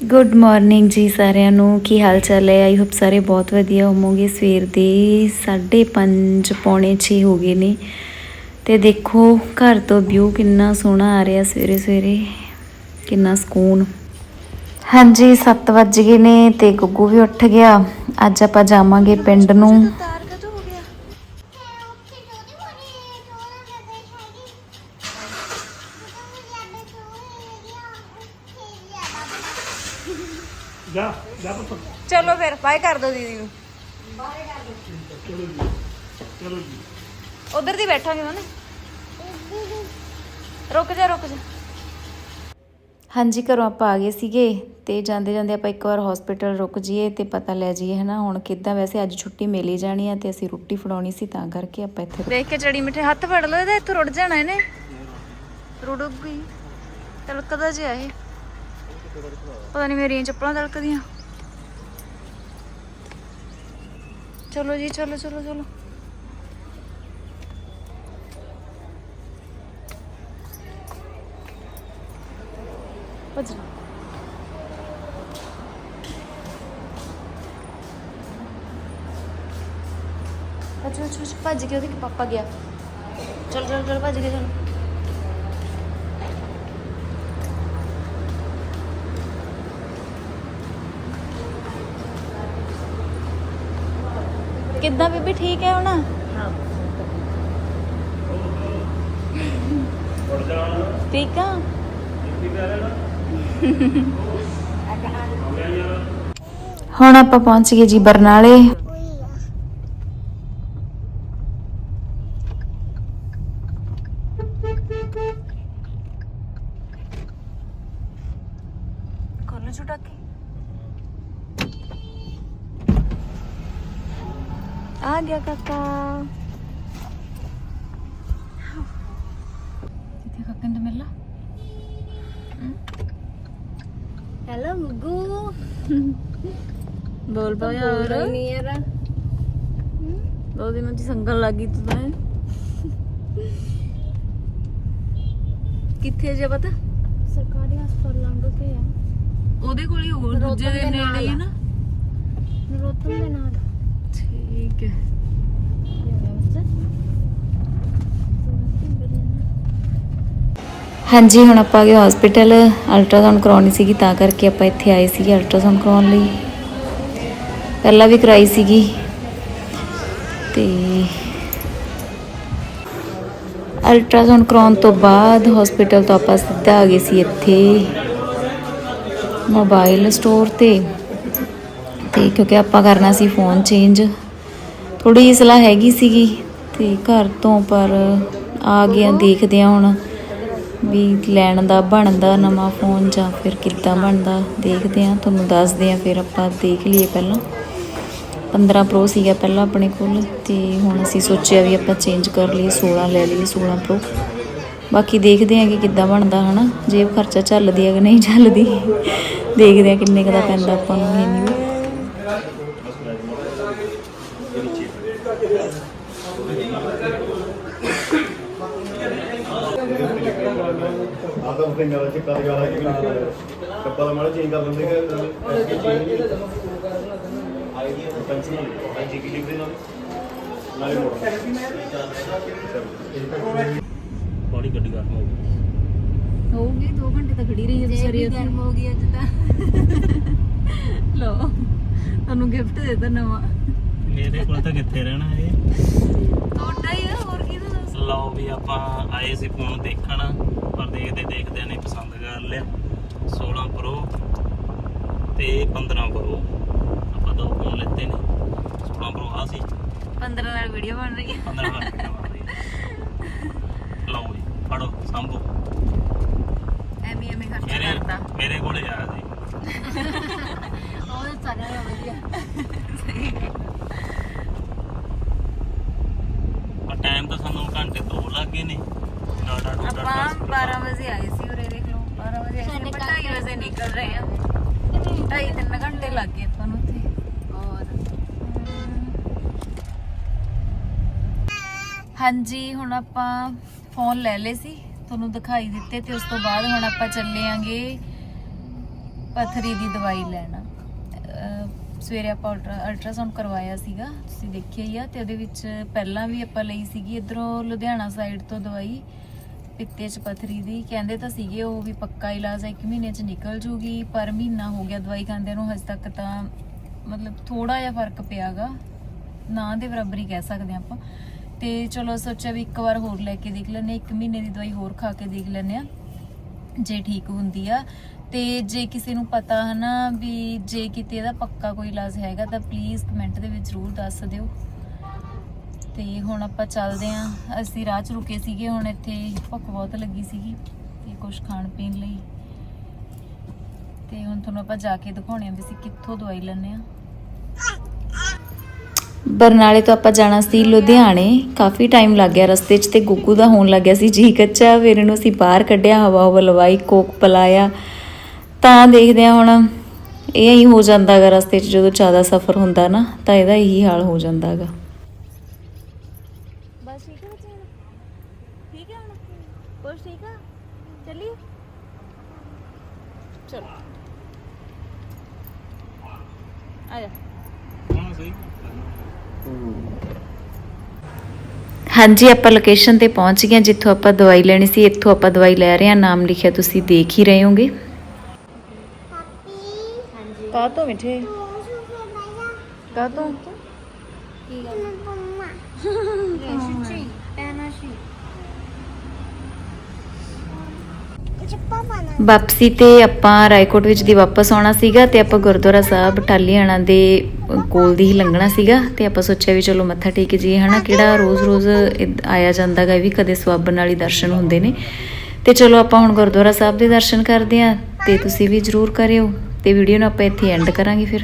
Good morning ਜੀ ਸਾਰਿਆਂ ਨੂੰ। ਕੀ ਹਾਲ ਚਾਲ ਹੈ? ਆਈ ਹੋਪ ਸਾਰੇ ਬਹੁਤ ਵਧੀਆ ਹੋਵੋਗੇ। ਸਵੇਰ ਦੇ 5:30 ਪੌਣੇ 6 ਹੋ ਗਏ ਨੇ। ਤੇ ਦੇਖੋ, ਘਰ ਤੋਂ ਵਿਊ ਕਿੰਨਾ ਸੋਹਣਾ ਆ ਰਿਹਾ ਸਵੇਰੇ ਸਵੇਰੇ। ਕਿੰਨਾ ਸਕੂਨ। ਹਾਂਜੀ 7 ਵੱਜ ਗਏ ਨੇ ਤੇ ਗੁੱਗੂ ਵੀ ਉੱਠ ਗਿਆ। ਅੱਜ ਆਪਾਂ ਜਾਵਾਂਗੇ ਪਿੰਡ ਨੂੰ। ਜਾ ਜਾ ਪੁੱਤ। ਚਲੋ ਫਿਰ ਬਾਏ ਕਰ ਦੋ ਦੀਦੀ ਨੂੰ। ਚਲੋ ਜੀ। ਉਧਰ ਦੀ ਬੈਠਾਂਗੇ ਨਾ ਰੁਕ ਜਾ ਰੁਕ ਜਾ। ਹਾਂਜੀ ਘਰੋਂ ਆਪਾਂ ਆ ਗਏ ਸੀਗੇ ਤੇ ਜਾਂਦੇ ਜਾਂਦੇ ਆਪਾਂ ਇੱਕ ਵਾਰ ਹਸਪੀਟਲ ਰੁਕ ਜਾਈਏ ਤੇ ਪਤਾ ਲੈ ਜਾਈਏ ਹਨਾ? ਹੁਣ ਕਿੱਦਾਂ ਵੈਸੇ ਅੱਜ ਛੁੱਟੀ ਮਿਲ ਹੀ ਜਾਣੀ ਆ ਤੇ ਅਸੀਂ ਰੋਟੀ ਫੜਾਉਣੀ ਸੀ ਤਾਂ ਕਰਕੇ ਆਪਾਂ ਇੱਥੇ ਦੇਖ ਕੇ ਚੜੀ ਮਿੱਠੇ ਹੱਥ ਫੜ ਲਓ ਇਹਦਾ ਇੱਥੋਂ ਰੁੜ ਜਾਣਾ ਇਹਨੇ। ਰੁੜ ਗਈ ਤਲਕਦਾ ਜਿਹਾ ਇਹ। ਪਤਾ ਨਹੀਂ ਮੇਰੀਆਂ ਚੱਪਲਾਂ ਤਲਕਦੀਆਂ ਚਲੋ ਜੀ ਚਲੋ ਚਲੋ ਚਲੋ ਭੱਜ ਅੱਛਾ ਅੱਛਾ ਅੱਛਾ, ਭੱਜ ਕੇ ਉਹਦੇ ਪਾਪਾ ਗਿਆ ਚਲ ਚਲ ਚਲ ਭੱਜ ਕੇ ਚਲ ਕਿੱਦਾਂ ਬੀਬੀ ਠੀਕ ਹੈ ਹੁਣ? ਠੀਕ ਆ? ਹੁਣ ਆਪਾਂ ਪਹੁੰਚ ਗਏ ਜੀ ਬਰਨਾਲੇ। ਖੋਲੋ ਛੁਟਾ ਕੇ ਆ ਗਿਆ ਕਾਕਾ ਕਿੱਥੇ ਕਾਕਾ ਨੇ ਮਿਲਾ ਹੈਲੋ ਗੁੱਗੂ ਬੋਲ ਪਾ ਯਾਰ ਨੀਅਰ ਦੋ ਦਿਨਾਂ ਦੀ ਸੰਗਲ ਲੱਗੀ ਤੂੰ ਤਾਂ ਕਿੱਥੇ ਜੇ ਪਤਾ ਸਰਕਾਰੀ ਹਸਪਤਾਲ ਲੰਘ ਕੇ ਆ ਉਹਦੇ ਕੋਲ ਹੀ ਹੋਰ ਦੂਜੇ ਦੇ ਨੇੜੇ ਹੈ ਨਾ ਨਰੋਤਮ ਦੇ ਨਾਲ ਠੀਕ ਹੈ ਹਾਂਜੀ, ਹੁਣ ਆਪਾਂ ਆ ਗਏ ਹਸਪੀਟਲ ਅਲਟਰਾਸਾਊਂਡ ਕਰਾਉਣੀ ਸੀਗੀ, ਤਾਂ ਕਰਕੇ ਆਪਾਂ ਇੱਥੇ ਆਏ ਸੀਗੇ ਅਲਟਰਾਸਾਊਂਡ ਕਰਾਉਣ ਲਈ। ਪਹਿਲਾਂ ਵੀ ਕਰਾਈ ਸੀਗੀ। ਤੇ ਅਲਟਰਾਸਾਊਂਡ ਕਰਾਉਣ ਤੋਂ ਬਾਅਦ ਹਸਪੀਟਲ ਤੋਂ ਆਪਾਂ ਸਿੱਧਾ ਆ ਗਏ ਸੀ ਇੱਥੇ ਮੋਬਾਈਲ ਸਟੋਰ ਤੇ। ਤੇ ਕਿਉਂਕਿ ਆਪਾਂ ਕਰਨਾ ਸੀ ਫੋਨ ਚੇਂਜ ਥੋੜੀ ਜਿਹੀ ਸਲਾਹ ਹੈਗੀ ਸੀਗੀ, ਤੇ ਘਰ ਤੋਂ ਪਰ ਆ ਗਿਆ ਦੇਖਦੇ ਆ ਹੁਣ। ਵੀ ਲੈਣ ਦਾ ਬਣਦਾ ਨਵਾਂ ਫੋਨ ਜਾਂ ਫਿਰ ਕਿੱਦਾਂ ਬਣਦਾ, ਦੇਖਦੇ ਆ ਤੁਹਾਨੂੰ ਦੱਸਦੇ ਆ ਫਿਰ ਆਪਾਂ ਦੇਖ ਲਈਏ ਪਹਿਲਾਂ। 15 ਪ੍ਰੋ ਸੀਗਾ ਪਹਿਲਾਂ ਆਪਣੇ ਕੋਲ ਤੇ ਹੁਣ ਅਸੀਂ ਸੋਚਿਆ ਵੀ ਆਪਾਂ ਚੇਂਜ ਕਰ ਲਈਏ 16 ਲੈ ਲਈਏ 16 ਪ੍ਰੋ ਬਾਕੀ ਦੇਖਦੇ ਆ ਕਿ ਕਿੱਦਾਂ ਬਣਦਾ, ਹਨਾ? ਜੇਬ ਖਰਚਾ ਚੱਲਦੀ ਹੈ ਕਿ ਨਹੀਂ ਚੱਲਦੀ, ਦੇਖਦੇ ਆ ਕਿੰਨੇ ਕੁ ਦਾ ਪੈਂਦਾ ਆਪਾਂ ਨੂੰ, ਇਹ ਨਹੀਂ। ਨਾਲ ਚਿੱਕਾ ਦੇ ਗਾਲਾ ਕਿ ਕੱਪਾ ਦਾ ਮਾੜਾ ਚੇਂਜ ਕਰ ਦਿੰਦੇ ਕਿ ਐਸਕੇ ਚੇਂਜ ਆਈਡੀਆ ਤਾਂ ਪੰਚੀ ਪੰਚੀ ਕੀ ਲਿਖਦੇ ਨਾਲ। ਨਾਲੇ? ਮੋੜ ਬੜੀ ਗੱਡੀ ਗਰਮ ਹੋ ਗਈ। ਹੋਊਗੀ 2 ਘੰਟੇ ਤਾਂ ਖੜੀ ਰਹੀ ਹੈ ਵਿਚਾਰੀ ਉੱਥੇ। ਗਰਮ ਹੋ ਗਈ ਅੱਜ ਤਾਂ। ਲਓ ਤੁਹਾਨੂੰ ਗਿਫਟ ਦੇ ਦਿੱਤਾ ਨਵਾਂ। ਮੇਰੇ ਕੋਲ ਤਾਂ ਕਿੱਥੇ ਰਹਿਣਾ ਇਹ? ਤੁਹਾਡਾ ਹੀ ਆ ਹੋਰ ਕੀ ਦੱਸ ਲਓ ਵੀ ਆਪਾਂ ਆਏ ਸੀ ਫੋਨ ਦੇਖਣ। ਪਰ ਦੇਖਦੇ ਦੇਖਦੇ ਨੇ ਪਸੰਦ ਕਰ ਲਿਆ। 16 ਪ੍ਰੋ ਤੇ 15 ਪ੍ਰੋ ਆਪਾਂ ਦੋ ਫੋਨ ਲੈਤੇ ਨੇ। 16 ਪ੍ਰੋ ਆ ਸੀ। 15 ਨਾਲ ਵੀਡੀਓ ਬਣ ਰਹੀ ਹੈ। 15 ਵਾਰ ਕਿੰਨਾ ਬਣਦੀ ਹੈ। ਲਓ ਜੀ ਫੜੋ ਸੰਭੋ। ਐਵੇਂ ਐਵੇਂ ਖਰਚਾ ਕਰਦਾ ਮੇਰੇ ਕੋਲੇ ਆਇਆ ਸੀ ਉਹ ਤਾਂ ਦਾ ਵਧੀਆ ਪਰ ਟਾਈਮ ਤਾਂ ਸਾਨੂੰ ਘੰਟੇ ਦੋ ਲੱਗ ਗਏ ਨੇ ਡਾਟਾ ਡੂਟਾ ਆਪਾਂ 12 ਵਜੇ ਆਏ ਸੀ ਉਰੇ ਦੇਖ ਲਓ 12 ਵਜੇ ਆਏ ਸੀ ਸਾਡੇ ਆਪਾਂ ਢਾਈ ਘਰ ਵਜੇ ਨਿਕਲ ਰਹੇ ਆ ਢਾਈ ਤਿੰਨ ਘੰਟੇ ਲੱਗ ਗਏ ਤੁਹਾਨੂੰ ਉੱਥੇ। ਔਰ ਹਾਂਜੀ ਹੁਣ ਆਪਾਂ ਫੋਨ ਲੈ ਲਏ ਸੀ ਤੁਹਾਨੂੰ ਦਿਖਾਈ ਦਿੱਤੇ ਤੇ ਉਸ ਤੋਂ ਬਾਅਦ ਹੁਣ ਆਪਾਂ ਚੱਲੇ ਆਂਗੇ ਪਥਰੀ ਦੀ ਦਵਾਈ ਲੈਣਾ। ਸਵੇਰੇ ਆਪਾਂ ਅਲਟਰਾਸਾਊਂਡ ਕਰਵਾਇਆ ਸੀਗਾ ਤੁਸੀਂ ਦੇਖਿਆ ਹੀ ਆ ਤੇ ਉਹਦੇ ਵਿੱਚ ਪਹਿਲਾਂ ਵੀ ਆਪਾਂ ਲਈ ਸੀਗੀ ਇਧਰੋਂ ਲੁਧਿਆਣਾ ਸਾਈਡ ਤੋਂ ਦਵਾਈ। ਪਿੱਤੇ 'ਚ ਪਥਰੀ ਦੀ। ਕਹਿੰਦੇ ਤਾਂ ਸੀਗੇ ਉਹ ਵੀ ਪੱਕਾ ਇਲਾਜ ਹੈ 1 ਮਹੀਨੇ 'ਚ ਨਿਕਲ ਜੂਗੀ, ਪਰ ਮਹੀਨਾ ਹੋ ਗਿਆ ਦਵਾਈ ਖਾਂਦੇ ਨੂੰ, ਹਜੇ ਤੱਕ ਤਾਂ ਮਤਲਬ ਥੋੜਾ ਜਿਹਾ ਫ਼ਰਕ ਪਿਆਗਾ। ਨਾ ਦੇ ਬਰਾਬਰ ਹੀ ਕਹਿ ਸਕਦੇ ਹਾਂ ਆਪਾਂ। ਤੇ ਚਲੋ ਸੋਚਿਆ ਵੀ ਇੱਕ ਵਾਰ ਹੋਰ ਲੈ ਕੇ ਦੇਖ ਲੈਂਦੇ ਹਾਂ, ਇੱਕ ਮਹੀਨੇ ਦੀ ਦਵਾਈ ਹੋਰ ਖਾ ਕੇ ਦੇਖ ਲੈਂਦੇ ਆ ਜੇ ਠੀਕ ਹੁੰਦੀ ਆ। ਤੇ ਜੇ ਕਿਸੇ ਨੂੰ ਪਤਾ ਹਨਾ ਵੀ ਜੇ ਕਿਤੇ ਇਹਦਾ ਪੱਕਾ ਕੋਈ ਇਲਾਜ ਹੈਗਾ ਤਾਂ ਪਲੀਜ਼ ਕਮੈਂਟ ਦੇ ਵਿੱਚ ਜ਼ਰੂਰ ਦੱਸ ਦਿਓ। ਤੇ ਹੁਣ ਆਪਾਂ ਚੱਲਦੇ ਆਂ ਅਸੀਂ ਰਾਹ 'ਚ ਰੁਕੇ ਸੀਗੇ, ਹੁਣ ਇੱਥੇ ਭੁੱਖ ਬਹੁਤ ਲੱਗੀ ਸੀਗੀ ਤੇ ਕੁਝ ਖਾਣ ਪੀਣ ਲਈ। ਤੇ ਹੁਣ ਤੁਹਾਨੂੰ ਆਪਾਂ ਜਾ ਕੇ ਦਿਖਾਉਣੇ ਆ ਵੀ ਅਸੀਂ ਕਿੱਥੋਂ ਦਵਾਈ ਲੈਣੇ ਆ ਬਰਨਾਲੇ ਤੋਂ ਆਪਾਂ ਜਾਣਾ ਸੀ ਲੁਧਿਆਣੇ। ਕਾਫੀ ਟਾਈਮ ਲੱਗ ਗਿਆ ਰਸਤੇ 'ਚ ਤੇ ਗੁੱਗੂ ਦਾ ਹੋਣ ਲੱਗਿਆ ਸੀ, ਜੀ ਕੱਚਾ। ਫਿਰ ਇਹਨੂੰ ਅਸੀਂ ਬਾਹਰ ਕੱਢਿਆ, ਹਵਾ ਹਵਾ ਲਵਾਈ ਕੋਕ ਪਲਾਇਆ। ਤਾਂ ਦੇਖਦੇ ਆ ਹੁਣ, ਇਹ ਹੀ ਹੋ ਜਾਂਦਾਗਾ ਰਸਤੇ 'ਚ ਜਦੋਂ ਜ਼ਿਆਦਾ ਸਫ਼ਰ ਹੁੰਦਾ ਨਾ, ਤਾਂ ਇਹਦਾ ਇਹੀ ਹਾਲ ਹੋ ਜਾਂਦਾਗਾ। ਬਸ ਠੀਕ ਹੈ ਬੱਚੇ ਠੀਕ ਹੈ ਹੁਣ? ਕੁਛ ਠੀਕ ਆ? ਚੱਲੀਏ? ਚਲੋ। ਆ ਜਾ। ਹਾਂ ਸਹੀ ਹਾਂਜੀ ਆਪਾਂ ਲੋਕੇਸ਼ਨ ਤੇ ਪਹੁੰਚ ਗਏ ਹਾਂ, ਜਿੱਥੋਂ ਆਪਾਂ ਦਵਾਈ ਲੈਣੀ ਸੀ ਇੱਥੋਂ ਆਪਾਂ ਦਵਾਈ ਲੈ ਰਹੇ ਹਾਂ। ਨਾਮ ਲਿਖਿਆ ਤੁਸੀਂ ਦੇਖ ਹੀ ਰਹੇ ਹੋਗੇ। ਕਾ ਤੋਂ ਮਿੱਠੇ ਕਾ ਤੋਂ ਵਾਪਸੀ ਤੇ ਆਪਾਂ ਰਾਏਕੋਟ ਵਿੱਚ ਦੀ ਵਾਪਸ ਆਉਣਾ ਸੀਗਾ ਤੇ ਆਪਾਂ ਗੁਰਦੁਆਰਾ ਸਾਹਿਬ ਟਾਲੀਆਣਾ ਦੇ ਕੋਲ ਦੀ ਹੀ ਲੰਘਣਾ ਸੀਗਾ ਤੇ ਆਪਾਂ ਸੋਚਿਆ ਵੀ ਚਲੋ ਮੱਥਾ ਟੇਕ ਜੀ ਹਨਾ? ਕਿਹੜਾ ਰੋਜ਼-ਰੋਜ਼ ਇਦ- ਆਇਆ ਜਾਂਦਾਗਾ ਇਹ ਵੀ ਕਦੇ ਸਵਾਬ ਨਾਲ ਦਰਸ਼ਨ ਹੁੰਦੇ ਨੇ। ਤੇ ਚਲੋ ਆਪਾਂ ਹੁਣ ਗੁਰਦੁਆਰਾ ਸਾਹਿਬ ਦੇ ਦਰਸ਼ਨ ਕਰਦੇ ਆਂ ਤੇ ਤੁਸੀਂ ਵੀ ਜਰੂਰ ਕਰਿਓ ਤੇ ਵੀਡੀਓ ਨੂੰ ਆਪਾਂ ਇੱਥੇ ਐਂਡ ਕਰਾਂਗੇ ਫਿਰ।